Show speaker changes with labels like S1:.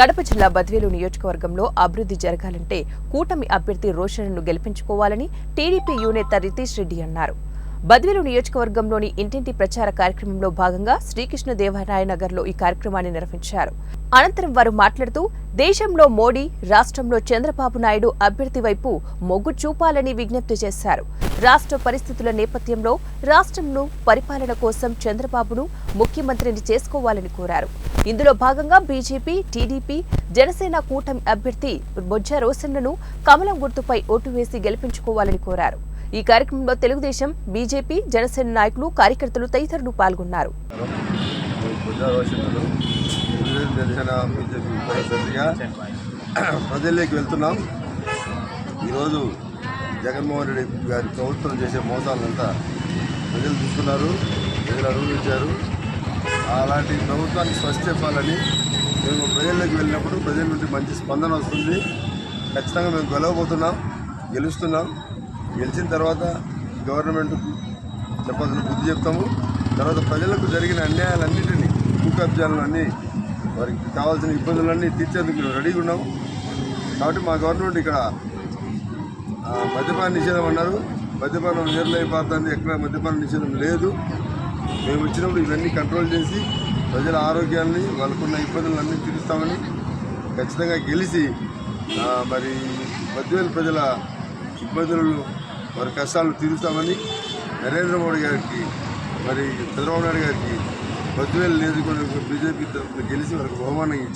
S1: కడప జిల్లా బద్వేలు నియోజకవర్గంలో అభివృద్ధి జరగాలంటే కూటమి అభ్యర్థి రోషన్ను గెలిపించుకోవాలని టీడీపీ యునేత రితీష్ రెడ్డి అన్నారు. బద్వేలు నియోజకవర్గంలోని ఇంటింటి ప్రచార కార్యక్రమంలో భాగంగా శ్రీకృష్ణ దేవరాయనగర్లో ఈ కార్యక్రమాన్ని నిర్వహించారు. అనంతరం వారు మాట్లాడుతూ దేశంలో మోడీ రాష్ట్రంలో చంద్రబాబు నాయుడు అభ్యర్థి వైపు మొగ్గు చూపాలని విజ్ఞప్తి చేశారు. రాష్ట్ర పరిస్థితుల నేపథ్యంలో రాష్ట్రంను పరిపాలన కోసం చంద్రబాబును ముఖ్యమంత్రిని చేసుకోవాలని కోరారు. ఇందులో భాగంగా బీజేపీ టీడీపీ జనసేన కూటమి అభ్యర్థి బొజ్జ రోసన్నను కమలం గుర్తుపై ఓటు వేసి గెలిపించుకోవాలని కోరారు. ఈ కార్యక్రమంలో తెలుగుదేశం బీజేపీ జనసేన నాయకులు కార్యకర్తలు తదితరులు పాల్గొన్నారు.
S2: ప్రజల్లోకి వెళ్తున్నాం. ఈరోజు జగన్మోహన్ రెడ్డి గారి ప్రభుత్వం చేసే మోసాలంతా ప్రజలు చూస్తున్నారు ప్రజలు అనుభవించారు. అలాంటి ప్రభుత్వాన్ని స్వచ్ఛ చెప్పాలని మేము ప్రజల్లోకి వెళ్ళినప్పుడు ప్రజల నుండి మంచి స్పందన వస్తుంది. ఖచ్చితంగా మేము గెలవబోతున్నాం గెలుస్తున్నాం. గెలిచిన తర్వాత గవర్నమెంట్కు చెప్పాల్సిన బుద్ధి చెప్తాము. తర్వాత ప్రజలకు జరిగిన అన్యాయాలన్నింటినీ భూ అన్నీ వారికి కావాల్సిన ఇబ్బందులన్నీ తీర్చేందుకు మేము రెడీగా ఉన్నాము కాబట్టి మా గవర్నమెంట్ ఇక్కడ మద్యపాన నిషేధం అన్నారు. మద్యపానం నేరులో పార్థాన్ని ఎక్కడ మద్యపాన నిషేధం లేదు. మేము వచ్చినప్పుడు ఇవన్నీ కంట్రోల్ చేసి ప్రజల ఆరోగ్యాన్ని వాళ్ళకున్న ఇబ్బందులన్నీ తీరుస్తామని ఖచ్చితంగా గెలిచి మరి బద్వేలు ప్రజల ఇబ్బందులు వారి కష్టాలు తీరుస్తామని నరేంద్ర మోడీ గారికి మరి చంద్రబాబు నాయుడు గారికి బద్వేలు నియోజకవర్గం బీజేపీ తరఫున గెలిచి వారికి బహుమానం